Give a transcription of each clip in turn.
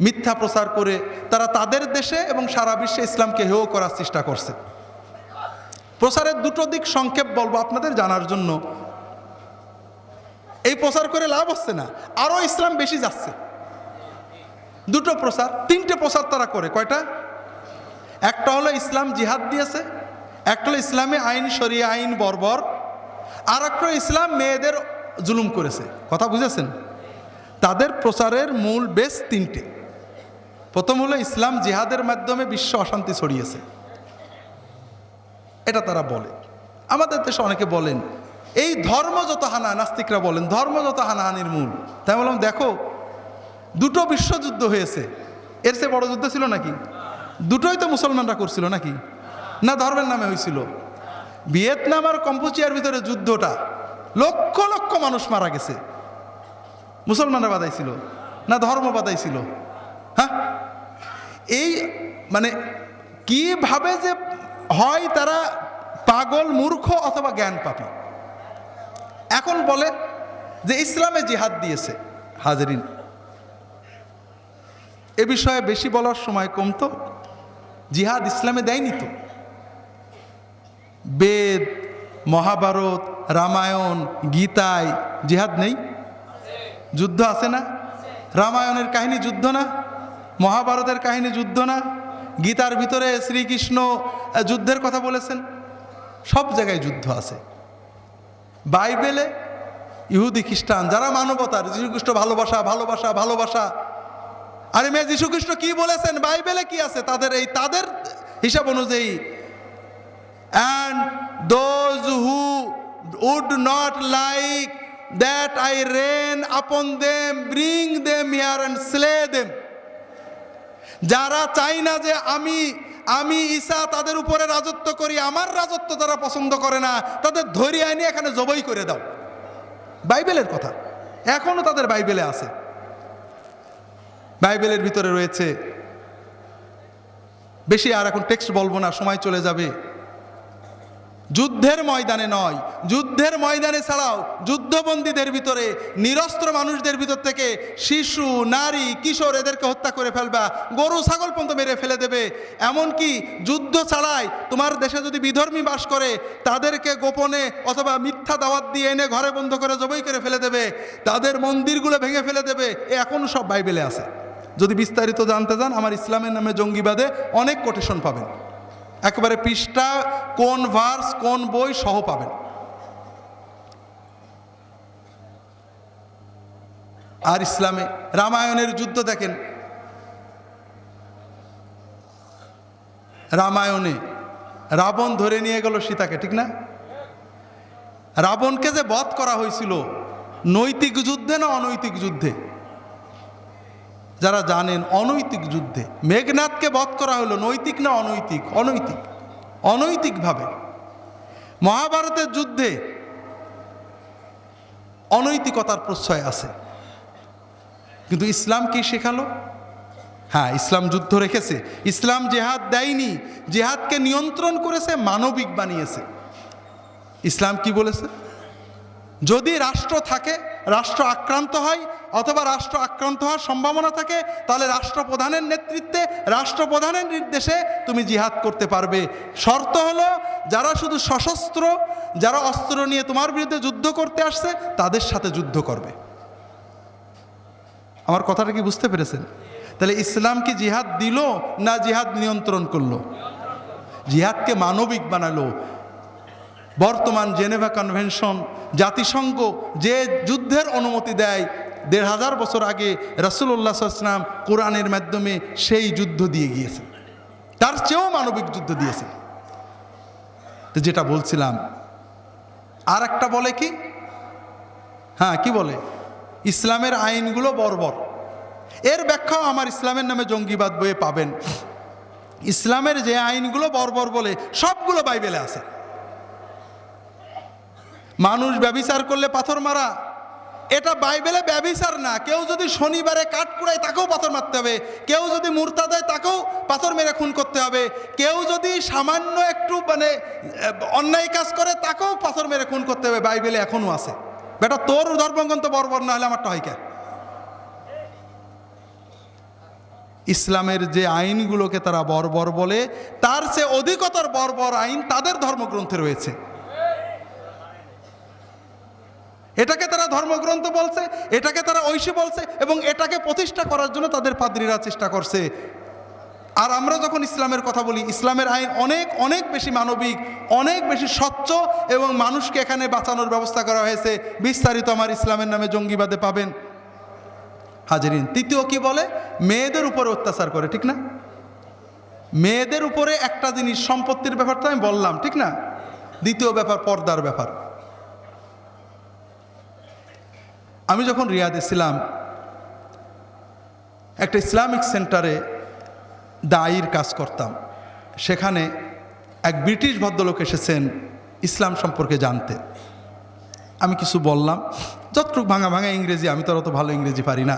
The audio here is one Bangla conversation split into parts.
মিথ্যা প্রচার করে তারা তাদের দেশে এবং সারা বিশ্বে ইসলামকে হেয় করার চেষ্টা করছে। প্রচারের দুটো দিক সংক্ষেপ বলব আপনাদের জানার জন্য। এই প্রচার করে লাভ হচ্ছে না, আরও ইসলাম বেশি যাচ্ছে। দুটো প্রচার, তিনটে প্রচার তারা করে, কয়টা? একটা হলো ইসলাম জিহাদ দিয়েছে, একটা হলো ইসলামী আইন, শরিয়া আইন, বর্বর আর একটা ইসলাম মেয়েদের জুলুম করেছে। কথা বুঝেছেন? তাদের প্রচারের মূল বেশ তিনটে। প্রথম হলো ইসলাম জিহাদের মাধ্যমে বিশ্ব অশান্তি ছড়িয়েছে। এটা তারা বলে। আমাদের দেশে অনেকে বলেন, এই ধর্ম যত হানা নাস্তিকরা বলেন, ধর্ম যত হানাহানির মূল। তাই বললাম, দেখো, দুটো বিশ্বযুদ্ধ হয়েছে। এর চেয়ে বড় যুদ্ধ ছিল নাকি? দুটোই তো মুসলমানরা করছিল নাকি? না ধর্মের নামে হয়েছিল। ভিয়েতনাম আর কম্পুচিয়ার ভিতরে যুদ্ধটা লক্ষ লক্ষ মানুষ মারা গেছে। মুসলমানরা বাদাইছিল না ধর্ম বাদাইছিল হ্যাঁ? এই মানে কীভাবে যে হয় তারা পাগল, মূর্খ অথবা জ্ঞান পাপি। এখন বলে যে ইসলামে জিহাদ দিয়েছে হাজরিন। এ বিষয়ে বেশি বলার সময় কম তো। জিহাদ ইসলামে দেয়নি তো। বেদ, মহাভারত, রামায়ণ, গীতায় জিহাদ নেই। যুদ্ধ আছে না? রামায়ণের কাহিনী যুদ্ধ না? মহাভারতের কাহিনী যুদ্ধ না? গীতার ভিতরে শ্রীকৃষ্ণ যুদ্ধের কথা বলেছেন। সব জায়গায় যুদ্ধ আছে। বাইবেলে ইহুদি খ্রিস্টান, যারা মানবতার, যীশুখ্রিস্ট ভালোবাসা ভালোবাসা ভালোবাসা। আরে মেয়ে, যীশুখ্রিস্ট কি বলেছেন? বাইবেলে কি আছে? তাদের এই, তাদের হিসাব অনুযায়ী and those who would not like that I rain upon them bring them here and slay them যারা চাই না যে আমি আমি ঈশা তাদের উপরে রাজত্ব করি, আমার রাজত্ব তারা পছন্দ করে না, তাদের ধরি আইনি এখানে জবই করে দাও। বাইবেলের কথা। এখনও তাদের বাইবেলে আছে। বাইবেলের ভিতরে রয়েছে, বেশি আর এখন টেক্সট বলব না, সময় চলে যাবে। যুদ্ধের ময়দানে নয়। যুদ্ধের ময়দানে ছাড়াও যুদ্ধবন্দীদের ভিতরে নিরস্ত্র মানুষদের ভিতর থেকে শিশু, নারী, কিশোর এদেরকে হত্যা করে ফেলবা, গরু, ছাগল পর্যন্ত মেরে ফেলে দেবে। এমনকি যুদ্ধ ছাড়াই তোমার দেশে যদি বিধর্মী বাস করে, তাদেরকে গোপনে অথবা মিথ্যা দাওয়াত দিয়ে এনে ঘরে বন্ধ করে, জবই করে ফেলে দেবে। তাদের মন্দিরগুলো ভেঙে ফেলে দেবে। এ এখনও সব বাইবেলে আছে। যদি বিস্তারিত জানতে চান, আমার ইসলামের নামে জঙ্গিবাদে অনেক কোটেশন পাবেন। একেবারে পৃষ্ঠা, কোন ভার্স, কোন বই সহ পাবেন। আর ইসলামে রামায়ণের যুদ্ধ দেখেন। রামায়ণে রাবণ ধরে নিয়ে গেল সীতাকে, ঠিক না? রাবণকে যে বধ করা হয়েছিল, নৈতিক যুদ্ধে না অনৈতিক যুদ্ধে? যারা জানেন অনৈতিক যুদ্ধে। মেঘনাথকে বধ করা হলো নৈতিক না অনৈতিক? অনৈতিক। অনৈতিকভাবে। মহাভারতের যুদ্ধে অনৈতিকতার প্রশ্রয় আছে। কিন্তু ইসলাম কি শেখালো? হ্যাঁ ইসলাম যুদ্ধ রেখেছে। ইসলাম জেহাদ দেয়নি। জেহাদকে নিয়ন্ত্রণ করেছে, মানবিক বানিয়েছে। ইসলাম কি বলেছে? যদি রাষ্ট্র থাকে, রাষ্ট্র আক্রান্ত হয় অথবা রাষ্ট্র আক্রান্ত হওয়ার সম্ভাবনা থাকে, তাহলে রাষ্ট্রপ্রধানের নেতৃত্বে, রাষ্ট্রপ্রধানের নির্দেশে তুমি জিহাদ করতে পারবে। শর্ত হলো, যারা শুধু সশস্ত্র, যারা অস্ত্র নিয়ে তোমার বিরুদ্ধে যুদ্ধ করতে আসছে, তাদের সাথে যুদ্ধ করবে। আমার কথাটা কি বুঝতে পেরেছেন? তাহলে ইসলাম কি জিহাদ দিল না জিহাদ নিয়ন্ত্রণ করল? জিহাদকে মানবিক বানালো। বর্তমান জেনেভা কনভেনশন, জাতিসংঘ যে যুদ্ধের অনুমতি দেয়, দেড় হাজার বছর আগে রসুল্লাহ সাল্লাম কোরআনের মাধ্যমে সেই যুদ্ধ দিয়ে গিয়েছে তার চেয়েও মানবিক যুদ্ধ দিয়েছে তো যেটা বলছিলাম, আর একটা বলে কি? হ্যাঁ কি বলে? ইসলামের আইনগুলো বর্বর। এর ব্যাখ্যাও আমার ইসলামের নামে জঙ্গিবাদ বইয়ে পাবেন। ইসলামের যে আইনগুলো বর্বর বলে সবগুলো বাইবেলে আছে। মানুষ ব্যবিচার করলে পাথর মারা। এটা বাইবেলে ব্যবিচার না। কেউ যদি শনিবারে কাঠ কুড়ায় তাকেও পাথর মারতে হবে। কেউ যদি মূর্তা দেয় তাকেও পাথর মেরে খুন করতে হবে। কেউ যদি সামান্য একটু মানে অন্যায় কাজ করে তাকেও পাথর মেরে খুন করতে হবে। বাইবেলে এখনও আছে। বেটা, তোর ধর্মগ্রন্থ বর্বর, না হলে আমারটা হয় কে? ইসলামের যে আইনগুলোকে তারা বর্বর বলে, তার সে অধিকতর বর্বর আইন তাদের ধর্মগ্রন্থে রয়েছে। এটাকে তারা ধর্মগ্রন্থ বলছে, এটাকে তারা ঐশী বলছে এবং এটাকে প্রতিষ্ঠা করার জন্য তাদের পাদ্রীরা চেষ্টা করছে। আর আমরা যখন ইসলামের কথা বলি, ইসলামের আইন অনেক অনেক বেশি মানবিক, অনেক বেশি স্বচ্ছ এবং মানুষকে এখানে বাঁচানোর ব্যবস্থা করা হয়েছে। বিস্তারিত আমার ইসলামের নামে জঙ্গিবাদে পাবেন। হাজিরিন, তৃতীয় কি বলে? মেয়েদের উপরে অত্যাচার করে, ঠিক না? মেয়েদের উপরে একটা জিনিস সম্পত্তির ব্যাপারটা আমি বললাম, ঠিক না? দ্বিতীয় ব্যাপার, পর্দার ব্যাপার। আমি যখন রিয়াদে ছিলাম, একটা ইসলামিক সেন্টারে দায়ীর কাজ করতাম। সেখানে এক ব্রিটিশ ভদ্রলোক এসেছেন ইসলাম সম্পর্কে জানতে। আমি কিছু বললাম। যতটুকু ভাঙা ভাঙা ইংরেজি, আমি তো অত ভালো ইংরেজি পারি না।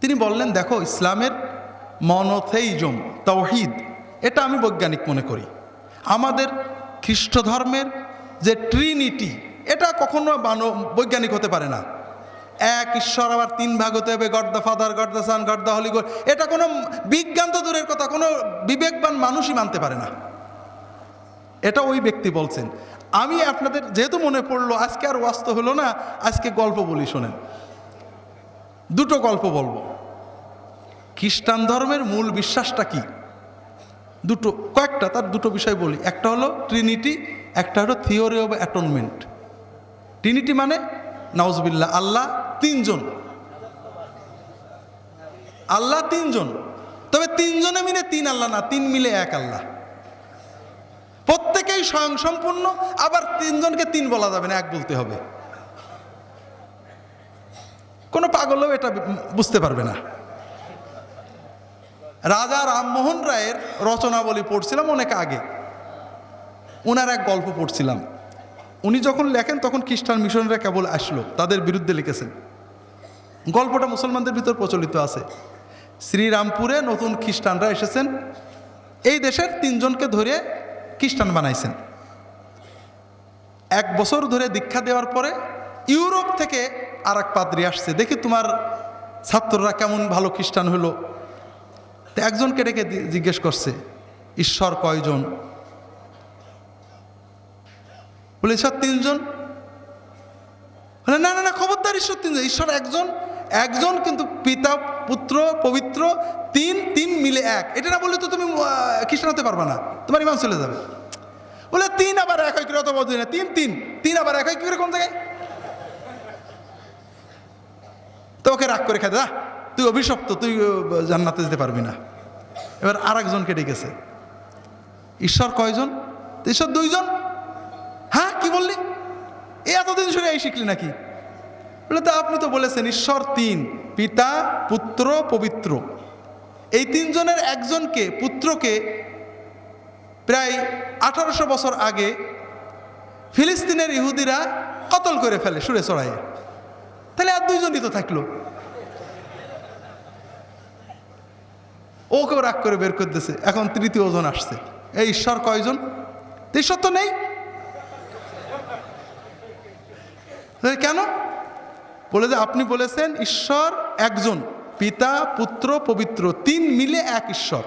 তিনি বললেন, দেখো, ইসলামের মনোথেইজম তৌহিদ এটা আমি বৈজ্ঞানিক মনে করি। আমাদের খ্রিস্ট ধর্মের যে ট্রিনিটি এটা কখনো মানব বৈজ্ঞানিক হতে পারে না। এক ঈশ্বর আবার তিন ভাগ হতে হবে, God the father, God the son, God the holy God এটা কোনো বিজ্ঞান তো দূরের কথা, কোনো বিবেকবান মানুষই মানতে পারে না। এটা ওই ব্যক্তি বলছেন। আমি আপনাদের যেহেতু মনে পড়ল, আজকে আর ওয়াস্ত হলো না, আজকে গল্প বলি, শোনেন। দুটো গল্প বলব। খ্রিস্টান ধর্মের মূল বিশ্বাসটা কি? দুটো কয়েকটা, তার দুটো বিষয় বলি। একটা হলো ট্রিনিটি একটা হলো থিওরি অব অ্যাটনমেন্ট ট্রিনিটি মানে নওয়াজবিল্লা আল্লাহ তিনজন। আল্লাহ তিনজন। তবে তিনজনে মিলে তিন আল্লাহ না, তিন মিলে এক আল্লাহ। প্রত্যেকেই স্বয়ং সম্পূর্ণ আবার তিনজনকে তিন বলা যাবে না, এক বলতে হবে। কোনো পাগলও এটা বুঝতে পারবে না। রাজা রামমোহন রায়ের রচনাবলী পড়ছিলাম অনেক আগে। ওনার এক গল্প পড়ছিলাম। উনি যখন লেখেন, তখন খ্রিস্টান মিশনরা কেবল আসলো, তাদের বিরুদ্ধে লিখেছেন। গল্পটা মুসলমানদের ভিতর প্রচলিত আছে। শ্রীরামপুরে নতুন খ্রিস্টানরা এসেছেন। এই দেশের তিনজনকে ধরে খ্রিস্টান বানাইছেন। এক বছর ধরে দীক্ষা দেওয়ার পরে ইউরোপ থেকে আর এক পাদ্রি আসছে। দেখি তোমার ছাত্ররা কেমন ভালো খ্রিস্টান হলো। তো একজনকে ডেকে জিজ্ঞেস করছে, ঈশ্বর কয়জন? বলে, ঈশ্বর তিনজন? বলে, না না না, খবরদার ঈশ্বর তিনজন। ঈশ্বর একজন একজন কিন্তু পিতা, পুত্র, পবিত্র, তিন তিন মিলে এক। এটা না বললে তো তুমি খ্রিস্টান হতে পারবে না। তোমার ইমান চলে যাবে। বলে, তিন আবার এক হয় কি অত বলছি না। তিন তিন তিন আবার এক হয় কি কোন জায়গায়? তো ওকে রাগ করে খেতে তুই অভিশপ্ত, তুই জান্নাতে যেতে পারবি না। এবার আর একজনকে ডেকেছে। ঈশ্বর কয়জন? ঈশ্বর দুইজন। কি বললি? এ এতদিন শুনে এই শিখলি নাকি? বলে, তো আপনি তো বলেছেন, ঈশ্বর তিন, পিতা, পুত্র, পবিত্র। এই তিনজনের একজনকে, পুত্রকে প্রায় আঠারোশো বছর আগে ফিলিস্তিনের ইহুদিরা কতল করে ফেলে, সুরে চড়াইয়ে। তাহলে আর দুইজনই তো থাকল। ওকেও রাগ করে বের করে দিয়েছে এখন তৃতীয় জন আসছে। এই ঈশ্বর কয়জন? ঈশ্বর তো নেই তাহলে কেন? বলে যে আপনি বলেছেন ঈশ্বর একজন, পিতা, পুত্র, পবিত্র, তিন মিলে এক ঈশ্বর।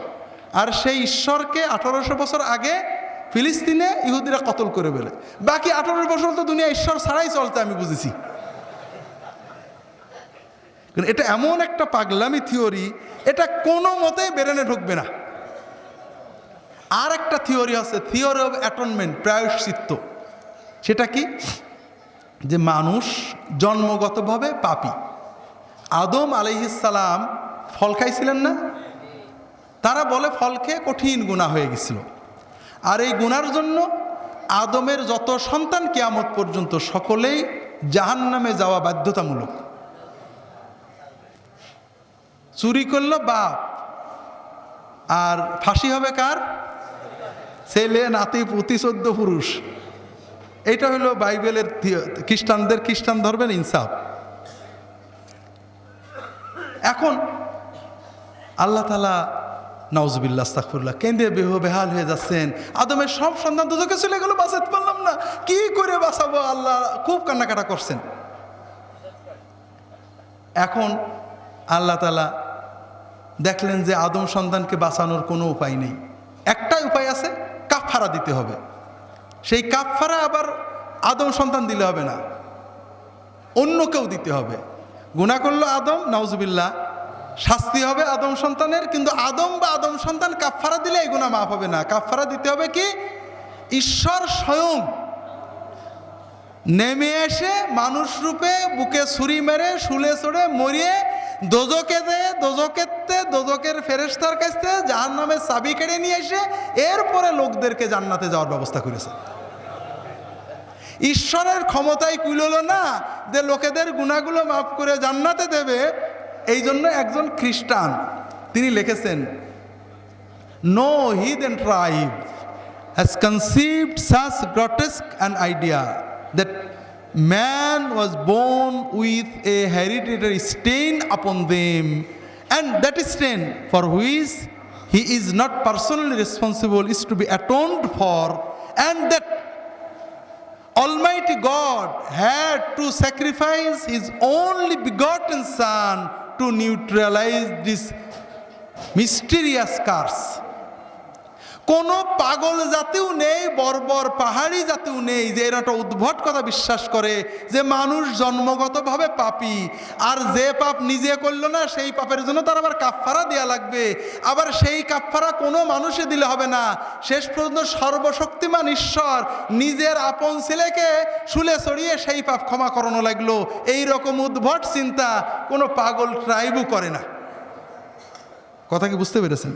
আর সেই ঈশ্বরকে আঠারোশো বছর আগে ফিলিস্তিনে ইহুদিরা কতল করে বলে বাকি আঠারো বছর তো দুনিয়া ঈশ্বর ছাড়াই চলতে আমি বুঝেছি। এটা এমন একটা পাগলামি থিওরি, এটা কোনো মতে বেরেনে ঢুকবে না। আর একটা থিওরি আছে, থিওরি অব অ্যাটনমেন্ট, প্রায়শ্চিত্ত। সেটা কি? যে মানুষ জন্মগতভাবে পাপি। আদম আলাইহিসালাম ফল খাইছিলেন না? তারা বলে ফল খেয়ে কঠিন গুণা হয়ে গেছিল। আর এই গুনার জন্য আদমের যত সন্তান কেয়ামত পর্যন্ত সকলেই জাহান্নামে যাওয়া বাধ্যতামূলক। চুরি করল বাপ। আর ফাঁসি হবে কার? ছেলে, নাতি পুতি চোদ্দ পুরুষ। এইটা হলো বাইবেলের খ্রিস্টানদের খ্রিস্টান ধর্মের ইনসাফ। এখন আল্লাহ তালা নওজবিল্লা আস্তাকফুল্লাহ কেন্দ্রে বেহ বেহাল হয়ে যাচ্ছেন। আদমের সব সন্তান দুজকে চলে গেল, বাঁচাতে পারলাম না। কি করে বাঁচাবো আল্লাহ? খুব কান্নাকাটা করছেন। এখন আল্লাহ তালা দেখলেন যে আদম সন্তানকে বাঁচানোর কোনো উপায় নেই। একটাই উপায় আছে কাফারা দিতে হবে। সেই কাফারা আবার আদম সন্তান দিলে হবে না। অন্য কেউ দিতে হবে। গুণা করল আদম, নাউজুবিল্লাহ। শাস্তি হবে আদম সন্তানের, কিন্তু আদম বা আদম সন্তান কাফারা দিলে এই গুণা মাফ হবে না। কাফারা দিতে হবে কি? ঈশ্বর স্বয়ং নেমে এসে মানুষ রূপে বুকে ছুরি মেরে, শুলে চড়ে মরিয়ে দোজকে দে দোজকেতে দোজকের ফেরেস্তার কাছ থেকে জাহান নামে চাবি কেড়ে নিয়ে এসে এরপরে লোকদেরকে জান্নাতে যাওয়ার ব্যবস্থা করেছে। ঈশ্বরের ক্ষমতায় কুলল না, যে লোকেদের গুণাগুলো মাফ করে জান্নাতে দেবে, এই জন্য একজন খ্রিস্টান। তিনি লিখেছেন no heathen and tribe has conceived such grotesque and idea that man was born with a hereditary stain upon them and that stain for which he is not personally responsible is to be atoned for and that Almighty God had to sacrifice His only begotten Son to neutralize this mysterious curse. কোনো পাগল জাতিও নেই, বর্বর পাহাড়ি জাতিও নেই যে এরা একটা উদ্ভট কথা বিশ্বাস করে যে মানুষ জন্মগতভাবে পাপী। আর যে পাপ নিজে করল না, সেই পাপের জন্য তার আবার কাফফারা দেওয়া লাগবে। আবার সেই কাফফারা কোনো মানুষে দিলে হবে না। শেষ পর্যন্ত সর্বশক্তিমান ঈশ্বর নিজের আপন ছেলেকে শুলে ছড়িয়ে সেই পাপ ক্ষমা করানো লাগল। এই রকম উদ্ভট চিন্তা কোনো পাগল ট্রাইবও করে না। কথা কি বুঝতে পেরেছেন?